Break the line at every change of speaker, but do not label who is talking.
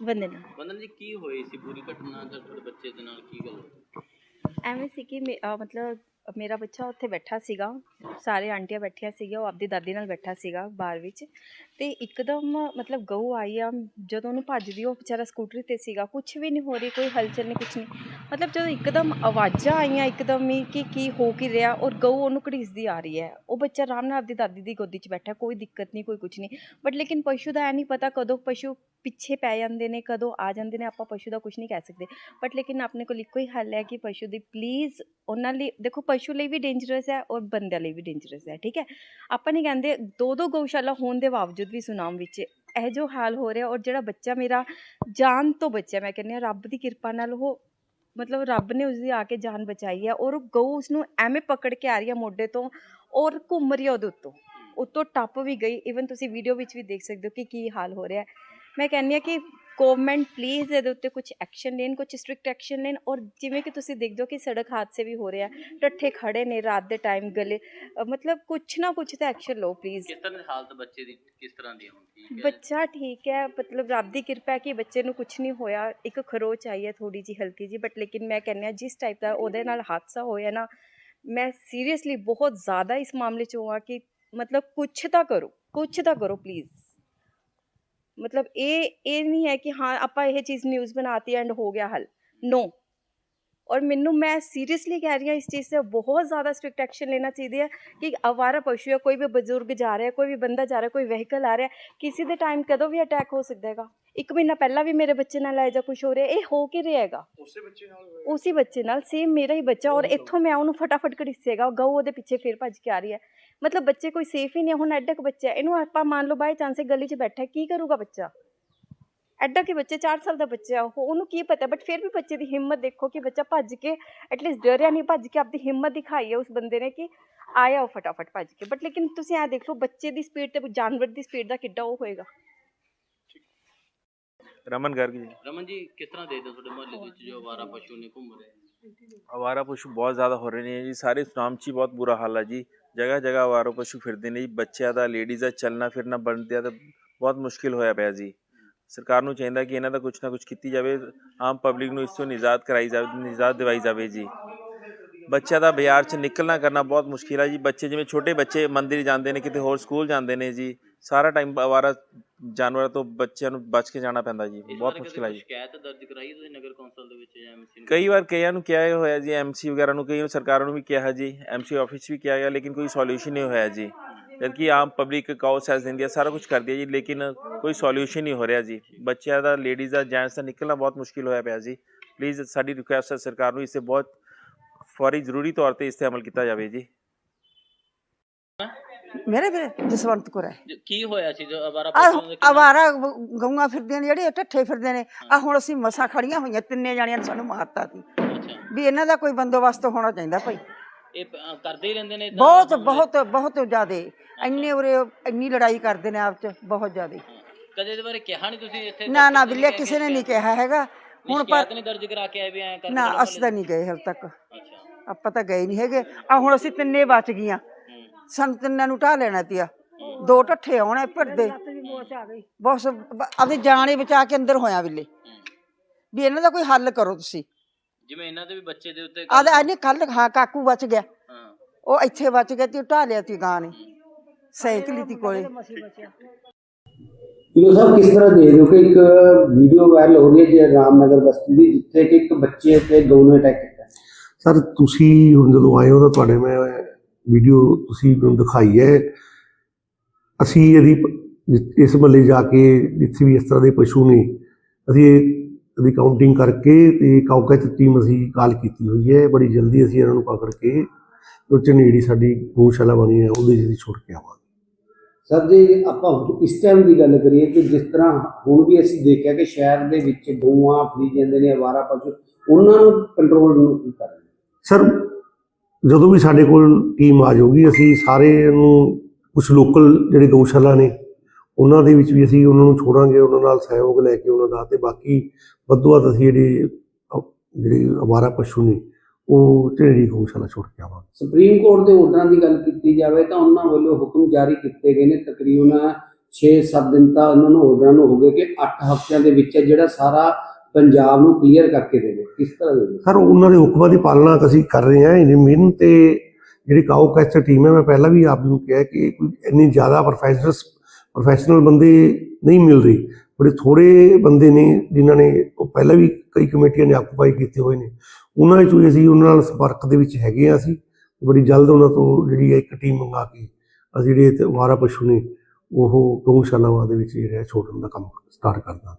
ਬੰਦੇ ਨਾਲ।
ਬੰਦਨ ਜੀ ਕੀ ਹੋਈ ਸੀ ਪੂਰੀ ਘਟਨਾ ਦਾ ਤੁਹਾਡੇ ਬੱਚੇ ਦੇ ਨਾਲ ਕੀ ਗੱਲ ਹੋਈ?
ਐਵੇਂ ਸੀ ਕਿ ਮੇ- ਅਹ ਮਤਲਬ ਮੇਰਾ ਬੱਚਾ ਉੱਥੇ ਬੈਠਾ ਸੀਗਾ, ਸਾਰੇ ਆਂਟੀਆਂ ਬੈਠੀਆਂ ਸੀਗੀਆਂ, ਉਹ ਆਪਦੀ ਦਾਦੀ ਨਾਲ ਬੈਠਾ ਸੀਗਾ ਬਾਹਰ ਵਿੱਚ। ਤੇ ਇੱਕਦਮ ਮਤਲਬ ਗਊ ਆਈ ਆ, ਜਦੋਂ ਉਹਨੂੰ ਭੱਜਦੀ, ਉਹ ਵਿਚਾਰਾ ਸਕੂਟਰੀ ਤੇ ਸੀਗਾ ਕੁਝ ਵੀ ਨਹੀਂ ਹੋ ਰਹੀ, ਕੋਈ ਹਲਚਲ ਨਹੀਂ ਕੁਝ ਨਹੀਂ। ਮਤਲਬ ਜਦੋਂ ਇੱਕਦਮ ਆਵਾਜ਼ਾਂ ਆਈਆਂ, ਇੱਕਦਮ ਹੀ ਕਿ ਕੀ ਹੋ ਕੀ ਰਿਹਾ, ਔਰ ਗਊ ਉਹਨੂੰ ਘੜੀਸਦੀ ਆ ਰਹੀ ਹੈ। ਉਹ ਬੱਚਾ ਆਰਾਮ ਨਾਲ ਆਪਦੀ ਦਾਦੀ ਦੀ ਗੋਦੀ 'ਚ ਬੈਠਾ, ਕੋਈ ਦਿੱਕਤ ਨਹੀਂ, ਕੋਈ ਕੁਝ ਨਹੀਂ। ਬਟ ਲੇਕਿਨ ਪਸ਼ੂ ਦਾ ਐ ਨਹੀਂ ਪਤਾ ਕਦੋਂ ਪਸ਼ੂ ਪਿੱਛੇ ਪੈ ਜਾਂਦੇ ਨੇ, ਕਦੋਂ ਆ ਜਾਂਦੇ ਨੇ, ਆਪਾਂ ਪਸ਼ੂ ਦਾ ਕੁਝ ਨਹੀਂ ਕਹਿ ਸਕਦੇ। ਬਟ ਲੇਕਿਨ ਆਪਣੇ ਕੋਲ ਇੱਕੋ ਹੀ ਹੱਲ ਹੈ ਕਿ ਪਸ਼ੂ ਦੀ ਪਲੀਜ਼ ਉਹਨਾਂ ਲਈ, ਦੇਖੋ ਪਸ਼ੂ ਲਈ ਵੀ ਡੇਂਜਰਸ ਹੈ ਔਰ ਬੰਦਿਆਂ ਲਈ ਵੀ ਡੇਂਜਰਸ ਹੈ, ਠੀਕ ਹੈ? ਆਪਾਂ ਨਹੀਂ ਕਹਿੰਦੇ ਦੋ ਦੋ ਗਊਸ਼ਾਲਾ ਹੋਣ ਦੇ ਬਾਵਜੂਦ ਵੀ ਸੁਨਾਮ ਵਿੱਚ ਇਹ ਜੋ ਹਾਲ ਹੋ ਰਿਹਾ ਔਰ ਜਿਹੜਾ ਬੱਚਾ ਮੇਰਾ ਜਾਨ ਤੋਂ ਬਚਿਆ, ਮੈਂ ਕਹਿੰਦੀ ਹਾਂ ਰੱਬ ਦੀ ਕਿਰਪਾ ਨਾਲ ਉਹ ਮਤਲਬ ਰੱਬ ਨੇ ਉਸਦੀ ਆ ਕੇ ਜਾਨ ਬਚਾਈ ਹੈ ਔਰ ਉਹ ਗਊ ਉਸਨੂੰ ਐਵੇਂ ਪਕੜ ਕੇ ਆ ਰਹੀ ਹੈ ਮੋਢੇ ਤੋਂ ਔਰ ਘੁੰਮ ਰਹੀ ਹੈ ਉਹਦੇ ਉੱਤੋਂ ਉੱਤੋਂ ਟੱਪ ਵੀ ਗਈ ਇਵਨ ਤੁਸੀਂ ਵੀਡੀਓ ਵਿੱਚ ਵੀ ਦੇਖ ਸਕਦੇ ਹੋ ਕਿ ਕੀ ਹਾਲ ਹੋ ਰਿਹਾ ਮੈਂ ਕਹਿੰਦੀ ਹਾਂ ਕਿ ਗਵਰਨਮੈਂਟ ਪਲੀਜ਼ ਇਹਦੇ ਉੱਤੇ ਕੁਝ ਐਕਸ਼ਨ ਲੈਣ ਕੁਝ ਸਟ੍ਰਿਕਟ ਐਕਸ਼ਨ ਲੈਣ ਔਰ ਜਿਵੇਂ ਕਿ ਤੁਸੀਂ ਦੇਖਦੇ ਹੋ ਕਿ ਸੜਕ ਹਾਦਸੇ ਵੀ ਹੋ ਰਹੇ ਆ ਟੱਠੇ ਖੜੇ ਨੇ ਰਾਤ ਦੇ ਟਾਈਮ ਗਲੇ ਮਤਲਬ ਕੁਝ ਨਾ ਕੁਝ ਤਾਂ ਐਕਸ਼ਨ ਲਓ ਪਲੀਜ਼
ਕਿਸ ਤਰ੍ਹਾਂ ਦੀ ਹਾਲਤ ਬੱਚੇ ਦੀ ਕਿਸ ਤਰ੍ਹਾਂ ਦੀ ਹੈ ਹੁਣ ਠੀਕ ਹੈ?
ਬੱਚਾ ਠੀਕ ਹੈ ਮਤਲਬ ਰੱਬ ਦੀ ਕਿਰਪਾ ਹੈ ਕਿ ਬੱਚੇ ਨੂੰ ਕੁਝ ਨਹੀਂ ਹੋਇਆ ਇੱਕ ਖਰੋਚ ਆਈ ਹੈ ਥੋੜੀ ਜੀ ਹਲਕੀ ਜੀ ਬਟ ਲੇਕਿਨ ਮੈਂ ਕਹਿੰਦੀ ਹਾਂ ਜਿਸ ਟਾਈਪ ਦਾ ਉਹਦੇ ਨਾਲ ਹਾਦਸਾ ਹੋਇਆ ਨਾ ਮੈਂ ਸੀਰੀਅਸਲੀ ਬਹੁਤ ਜ਼ਿਆਦਾ ਇਸ ਮਾਮਲੇ 'ਚ ਹਾਂ ਕਿ ਮਤਲਬ ਕੁਝ ਤਾਂ ਕਰੋ ਕੁਝ ਤਾਂ ਕਰੋ ਪਲੀਜ਼ ਮਤਲਬ ਇਹ ਇਹ ਨਹੀਂ ਹੈ ਕਿ ਹਾਂ, ਆਪਾਂ ਇਹ ਚੀਜ਼ ਨਿਊਜ਼ ਬਣਾਤੀ ਐਂਡ ਹੋ ਗਿਆ ਹੱਲ। ਨੋ ਔਰ ਮੈਨੂੰ, ਮੈਂ ਸੀਰੀਅਸਲੀ ਕਹਿ ਰਹੀ ਹਾਂ ਇਸ ਚੀਜ਼ ਤੇ ਬਹੁਤ ਜ਼ਿਆਦਾ ਸਟ੍ਰਿਕਟ ਐਕਸ਼ਨ ਲੈਣਾ ਚਾਹੀਦੀ ਹੈ ਕਿ ਅਵਾਰਾ ਪਸ਼ੂ ਹੈ ਕੋਈ ਵੀ ਬਜ਼ੁਰਗ ਜਾ ਰਿਹਾ, ਕੋਈ ਵੀ ਬੰਦਾ ਜਾ ਰਿਹਾ, ਕੋਈ ਵਹੀਕਲ ਆ ਰਿਹਾ, ਕਿਸੇ ਦੇ ਟਾਈਮ ਕਦੋਂ ਵੀ ਅਟੈਕ ਹੋ ਸਕਦਾ ਹੈਗਾ। ਇੱਕ ਮਹੀਨਾ ਪਹਿਲਾਂ ਵੀ ਮੇਰੇ ਬੱਚੇ ਨਾਲ ਆਇਆ ਜਾਂ ਕੁਝ ਹੋ ਰਿਹਾ ਇਹ ਹੋ ਕੀ ਰਿਹਾ ਹੈਗਾ?
ਉਸੇ ਬੱਚੇ ਨਾਲ
ਉਸੇ ਬੱਚੇ ਨਾਲ ਸੇਮ ਮੇਰਾ ਹੀ ਬੱਚਾ ਔਰ ਇੱਥੋਂ ਮੈਂ ਉਹਨੂੰ ਫਟਾਫਟ ਘੜੀਸੇਗਾ ਗਊ ਉਹਦੇ ਪਿੱਛੇ ਫਿਰ ਭੱਜ ਕੇ ਆ ਰਹੀ ਹੈ। ਮਤਲਬ ਬੱਚੇ ਕੋਈ ਸੇਫ ਹੀ ਨਹੀਂ। ਹੁਣ ਐਡਾ ਕੁ ਬੱਚਾ ਇਹਨੂੰ ਆਪਾਂ ਮੰਨ ਲਓ ਬਾਈ ਚਾਂਸ ਗਲੀ 'ਚ ਬੈਠਾ ਕੀ ਕਰੂਗਾ ਬੱਚਾ? ਐਡਾ ਕਿ ਬੱਚੇ 4 ਸਾਲ ਦਾ ਬੱਚਾ ਉਹ ਉਹਨੂੰ ਕੀ ਪਤਾ ਬਟ ਫਿਰ ਵੀ ਬੱਚੇ ਦੀ ਹਿੰਮਤ ਦੇਖੋ ਕਿ ਬੱਚਾ ਭੱਜ ਕੇ ਐਟਲੀਸਟ ਡਰਿਆ ਨਹੀਂ ਭੱਜ ਕੇ ਆਪਦੀ ਹਿੰਮਤ ਦਿਖਾਈ ਹੈ ਉਸ ਬੰਦੇ ਨੇ ਕਿ ਆਇਆ ਉਹ ਫਟਾਫਟ ਭੱਜ ਕੇ। ਬਟ ਲੇਕਿਨ ਤੁਸੀਂ ਇਹ ਦੇਖ ਲਓ ਬੱਚੇ ਦੀ ਸਪੀਡ ਤੇ ਜਾਨਵਰ ਦੀ ਸਪੀਡ ਦਾ ਕਿੱਡਾ ਉਹ ਹੋਏਗਾ।
ਰਮਨ ਗਰਗ ਜੀ।
ਰਮਨ ਜੀ ਕਿਸ ਤਰ੍ਹਾਂ ਦੇਖਦੇ ਹੋ ਤੁਹਾਡੇ ਮੁਹੱਲੇ ਦੇ ਵਿੱਚ ਜੋ ਅਵਾਰਾ ਪਸ਼ੂ ਨੇ ਘੁੰਮ ਰਹੇ?
ਅਵਾਰਾ ਪਸ਼ੂ ਬਹੁਤ ਜ਼ਿਆਦਾ ਹੋ ਰਹੇ ਨੇ ਜੀ। ਸਾਰੇ ਸੁਨਾਮ 'ਚ ਹੀ ਬਹੁਤ ਬੁਰਾ ਹਾਲ ਹੈ ਜੀ। ਜਗ੍ਹਾ ਜਗ੍ਹਾ ਅਵਾਰਾ ਪਸ਼ੂ ਫਿਰਦੇ ਨੇ ਜੀ। ਬੱਚਿਆਂ ਦਾ ਲੇਡੀਜ਼ ਦਾ ਚੱਲਣਾ ਫਿਰਨਾ ਬੰਦਿਆਂ ਦਾ ਬਹੁਤ ਮੁਸ਼ਕਿਲ ਹੋਇਆ ਪਿਆ ਜੀ। ਸਰਕਾਰ ਨੂੰ ਚਾਹੀਦਾ ਕਿ ਇਹਨਾਂ ਦਾ ਕੁਝ ਨਾ ਕੁਝ ਕੀਤੀ ਜਾਵੇ। ਆਮ ਪਬਲਿਕ ਨੂੰ ਇਸ ਤੋਂ ਨਿਜਾਤ ਕਰਾਈ ਜਾਵੇ ਨਿਜਾਤ ਦਿਵਾਈ ਜਾਵੇ ਜੀ। ਬੱਚਿਆਂ ਦਾ ਬਾਜ਼ਾਰ 'ਚ ਨਿਕਲਣਾ ਕਰਨਾ ਬਹੁਤ ਮੁਸ਼ਕਿਲ ਹੈ ਜੀ। ਬੱਚੇ ਜਿਵੇਂ ਛੋਟੇ ਬੱਚੇ ਮੰਦਿਰ ਜਾਂਦੇ ਨੇ ਕਿਤੇ ਹੋਰ ਸਕੂਲ ਜਾਂਦੇ ਨੇ ਜੀ। ਸਾਰਾ ਟਾਈਮ ਅਵਾਰਾ ਜਾਨਵਰਾਂ ਤੋਂ ਬੱਚਿਆਂ ਨੂੰ ਬਚ ਕੇ ਜਾਣਾ ਪੈਂਦਾ ਜੀ। ਬਹੁਤ ਮੁਸ਼ਕਿਲ ਹੈ
ਕਦੇ
ਜੀ।
ਸ਼ਿਕਾਇਤ ਦਰਜ ਕਰਾਈ ਤੁਸੀਂ ਨਗਰ ਕੌਂਸਲ ਦੇ ਵਿੱਚ ਜਾਂ ਐਮਸੀ ਨੂੰ?
ਕਈ ਵਾਰ ਕਈਆਂ ਨੂੰ ਕਿਹਾ ਹੋਇਆ ਜੀ ਐਮਸੀ ਵਗੈਰਾ ਨੂੰ ਕਈ ਸਰਕਾਰਾਂ ਨੂੰ ਵੀ ਕਿਹਾ ਜੀ ਐਮਸੀ ਆਫਿਸ ਵੀ ਕਿਹਾ ਗਿਆ ਲੇਕਿਨ ਕੋਈ ਸੋਲੂਸ਼ਨ ਨਹੀਂ ਹੋਇਆ ਜੀ। ਜਦਕਿ ਆਮ ਪਬਲਿਕ ਕਾਉ ਸੈਸ ਦਿੰਦੀ ਹੈ ਸਾਰਾ ਕੁਝ ਕਰਦੀ ਹੈ ਜੀ ਲੇਕਿਨ ਕੋਈ ਸੋਲੂਸ਼ਨ ਨਹੀਂ ਹੋ ਰਿਹਾ ਜੀ। ਬੱਚਿਆਂ ਦਾ ਲੇਡੀਜ਼ ਦਾ ਜੈਂਟਸ ਦਾ ਨਿਕਲਣਾ ਬਹੁਤ ਮੁਸ਼ਕਿਲ ਹੋਇਆ ਪਿਆ ਜੀ। ਪਲੀਜ਼ ਸਾਡੀ ਰਿਕੁਐਸਟ ਹੈ ਸਰਕਾਰ ਨੂੰ ਇਸ ਤੇ ਬਹੁਤ ਫੌਰੀ ਜ਼ਰੂਰੀ ਤੌਰ ਤੇ ਇਸ ਤੇ ਅਮਲ ਕੀਤਾ ਜਾਵੇ ਜੀ।
ਮੇਰੇ ਵੀਰੇ ਜਸਵੰਤ ਕੌਰ ਹੈ।
ਕੀ ਹੋਇਆ ਸੀ ਜੋ ਅਵਾਰਾ
ਆ
ਪਸ਼ੂ ਦੇ ਕਿੰਨਾ-
ਆਵਾਰਾ ਗਊਆਂ ਫਿਰਦੀਆਂ ਨੇ ਜਿਹੜੇ ਟੱਠੇ ਫਿਰਦੇ ਨੇ। ਆ ਹੁਣ ਅਸੀਂ ਮਸਾਂ ਖੜੀਆਂ ਹੋਈਆਂ ਤਿੰਨੇ ਜਾਣੀਆਂ ਨੇ ਸਾਨੂੰ ਮਾਰਤਾ ਸੀ।
ਅੱਛਾ।
ਵੀ ਇਹਨਾਂ ਦਾ ਕੋਈ ਬੰਦੋਬਸਤ ਹੋਣਾ ਚਾਹੀਦਾ ਭਾਈ।
ਇਹ ਅ, ਕਰਦੇ ਹੀ ਰਹਿੰਦੇ ਨੇ ਏਦਾਂ
ਬਹੁਤ? ਬਹੁਤ ਬਹੁਤ ਜ਼ਿਆਦੇ। ਇੰਨੇ ਉਰੇ ਇੰਨੀ ਲੜਾਈ ਕਰਦੇ ਨੇ ਆਪ ਚ ਬਹੁਤ ਜ਼ਿਆਦੇ।
ਕਦੇ ਇਹਦੇ ਬਾਰੇ ਕਿਹਾ ਨਹੀਂ ਤੁਸੀਂ ਇੱਥੇ?
ਨਾ ਨਾ ਬਿੱਲੇ ਕਿਸੇ ਨੇ ਨਹੀਂ ਕਿਹਾ ਹੈਗਾ। ਹੁਣ ਪਰ
ਨਹੀਂ ਦਰਜ ਕਰਾ ਕੇ ਆਏ ਵੀ ਐਂ ਕਰਕੇ
ਨਾ ਅਸੀਂ ਤਾਂ ਨਹੀਂ ਗਏ ਹਾਲੇ ਤੱਕ।
ਅੱਛਾ।
ਆਪਾਂ ਤਾਂ ਗਏ ਨਹੀਂ ਹੈਗੇ। ਆ ਹੁਣ ਅਸੀਂ ਤਿੰਨੇ ਬਚ ਗਈਆਂ। ਸਾਨੂੰ ਤਿੰਨਾਂ ਨੂੰ ਢਾਹ ਲੈਣਾ ਤੀਆ। ਦੋ ਢੱਠੇ ਆਉਣੇ ਭਿੜਦੇ ਬਹੁਤ ਆਪਦੇ ਜਾਣੇ ਬਚਾ ਕੇ ਅੰਦਰ ਹੋਇਆ ਬਿੱਲੇ
ਹੂੰ।
ਵੀ ਇਹਨਾਂ ਦਾ ਕੋਈ ਹੱਲ ਕਰੋ ਤੁਸੀਂ।
ਜਿਵੇਂ ਇਹਨਾਂ ਦੇ ਵੀ ਬੱਚੇ ਦੇ ਉੱਤੇ
ਆਹ ਇਹਨੇ ਕੱਲ ਹਾਂ ਕਾਕੂ ਬਚ ਗਿਆ।
ਹਾਂ।
ਉਹ ਇੱਥੇ ਬਚ ਗਿਆ ਤੇ ਢਾਹ ਲਿਆ ਤੀ ਗਾਂ ਨੇ। ਸਾਈਕਲ ਤੀ ਕੋਲੇ।
ਇਹ ਸਭ ਕਿਸ ਤਰ੍ਹਾਂ ਦੇ ਰਹੇ ਹੋ ਕਿ ਇੱਕ ਵੀਡੀਓ ਵਾਇਰਲ ਹੋ ਰਹੀ ਹੈ ਜੀ ਰਾਮਨਗਰ ਬਸਤੀ ਦੀ ਜਿੱਥੇ ਕਿ ਇੱਕ ਬੱਚੇ ਤੇ ਦੋ ਨੇ ਅਟੈਕ ਕੀਤਾ?
ਸਰ ਤੁਸੀਂ ਹੁਣ ਜਦੋਂ ਆਏ ਹੋ ਤਾਂ ਤੁਹਾਡੇ ਮੈਂ ਵੀਡੀਓ ਤੁਸੀਂ ਮੈਨੂੰ ਦਿਖਾਈ ਹੈ। ਅਸੀਂ ਇਹਦੀ ਇਸ ਮਹੱਲੇ ਜਾ ਕੇ ਜਿੱਥੇ ਵੀ ਇਸ ਤਰ੍ਹਾਂ ਦੇ ਪਸ਼ੂ ਨੇ ਅਸੀਂ ਇਹ- ਇਹਦੀ ਕਾਊਂਟਿੰਗ ਕਰਕੇ ਤੇ ਕਾਉਕਾ ਚ ਟੀਮ ਅਸੀਂ ਕਾਲ ਕੀਤੀ ਹੋਈ ਹੈ। ਬੜੀ ਜਲਦੀ ਅਸੀਂ ਇਹਨਾਂ ਨੂੰ ਪਕੜ ਕੇ ਜੋ ਝਨੇੜੀ ਸਾਡੀ ਗਊਸ਼ਾਲਾ ਬਣੀ ਹੈ ਉਹਦੇ ਜਿਹੀ ਛੁੱਟ ਕੇ ਆਵਾਂਗੇ।
ਸਰ ਜੀ ਆਪਾਂ ਹੁਣ ਇਸ ਟਾਈਮ ਦੀ ਗੱਲ ਕਰੀਏ ਕਿ ਜਿਸ ਤਰ੍ਹਾਂ ਹੁਣ ਵੀ ਅਸੀਂ ਦੇਖਿਆ ਕਿ ਸ਼ਹਿਰ ਦੇ ਵਿੱਚ ਗਊਆਂ ਫਰੀ ਜਾਂਦੇ ਨੇ ਆਵਾਰਾ ਪਸ਼ੂ ਉਹਨਾਂ ਨੂੰ ਕੰਟਰੋਲ ਨੂੰ ਕੀ ਕਰਨਾ?
ਸਰ ਜਦੋਂ ਵੀ ਸਾਡੇ ਕੋਲ ਟੀਮ ਆ ਜਾਊਗੀ, ਅਸੀਂ ਸਾਰੇ ਨੂੰ ਕੁਝ ਲੋਕਲ ਜਿਹੜੇ ਗਊਸ਼ਾਲਾ ਨੇ, ਉਹਨਾਂ ਦੇ ਵਿੱਚ ਵੀ ਅਸੀਂ ਉਹਨਾਂ ਨੂੰ ਛੋੜਾਂਗੇ, ਉਹਨਾਂ ਨਾਲ ਸਹਿਯੋਗ ਲੈ ਕੇ ਉਹਨਾਂ ਦਾ ਤੇ ਬਾਕੀ ਵੱਧੋ ਵੱਧ ਅਸੀਂ ਜਿਹੜੇ ਅ- ਜਿਹੜੇ ਅਵਾਰਾ ਪਸ਼ੂ ਨੇ, ਉਹ ਢੇੜੀ ਗਊਸ਼ਾਲਾ ਛੋੜ ਕੇ ਆਵਾਂਗੇ।
ਸੁਪਰੀਮ ਕੋਰਟ ਦੇ ਆਰਡਰਾਂ ਦੀ ਗੱਲ ਕੀਤੀ ਜਾਵੇ ਤਾਂ ਉਹਨਾਂ ਵੱਲੋਂ ਹੁਕਮ ਜਾਰੀ ਕੀਤੇ ਗਏ ਨੇ। ਤਕਰੀਬਨ 6-7 ਦਿਨ ਤਾਂ ਉਹਨਾਂ ਨੂੰ ਆਰਡਰਾਂ ਨੂੰ ਹੋ ਗਏ ਕਿ 8 ਹਫ਼ਤਿਆਂ ਦੇ ਵਿੱਚ ਜਿਹੜਾ ਸਾਰਾ ਪੰਜਾਬ ਨੂੰ ਕਲੀਅਰ ਕਰਕੇ ਦੇਵੇ, ਕਿਸ ਤਰ੍ਹਾਂ ਦੇ
ਸਰ, ਉਹਨਾਂ ਦੇ ਹੁਕਮਾਂ ਦੀ ਪਾਲਣਾ ਅਸੀਂ ਕਰ ਰਹੇ ਹਾਂ, ਇਹਨੀ ਮਿਹਨਤ ਤੇ ਜਿਹੜੀ ਕਾਓ ਕੈਸਟਰ ਟੀਮ ਹੈ, ਮੈਂ ਪਹਿਲਾਂ ਵੀ ਆਪ ਨੂੰ ਕਿਹਾ ਕਿ ਕੋਈ ਇੰਨੀ ਜ਼ਿਆਦਾ ਪ੍ਰੋਫੈਸ਼ਨਲ ਪ੍ਰੋਫੈਸ਼ਨਲ ਬੰਦੇ ਨਹੀਂ ਮਿਲ ਰਹੀ, ਬੜੇ ਥੋੜੇ ਬੰਦੇ ਨੇ ਜਿਨ੍ਹਾਂ ਨੇ ਉਹ ਪਹਿਲਾਂ ਵੀ ਕਈ ਕਮੇਟੀਆਂ ਨੇ ਆਕੂਪਾਈ ਕੀਤੇ ਹੋਏ ਨੇ। ਉਹਨਾਂ ਵਿੱਚੋਂ ਅਸੀਂ ਉਹਨਾਂ ਨਾਲ ਸੰਪਰਕ ਦੇ ਵਿੱਚ ਹੈਗੇ ਆ ਅਸੀਂ, ਬੜੀ ਜਲਦ ਉਹਨਾਂ ਤੋਂ ਜਿਹੜੀ ਹੈ ਇੱਕ ਟੀਮ ਮੰਗਾ ਕੇ ਅਸੀਂ ਜਿਹੜੇ ਤੇ ਅਵਾਰਾ ਪਸ਼ੂ ਨੇ, ਉਹ ਗਊਸ਼ਾਲਾਵਾਂ ਦੇ ਵਿੱਚ ਜਿਹੜਾ ਛੋੜਨ ਦਾ ਕੰਮ ਸਟਾਰਟ ਕਰਦਾ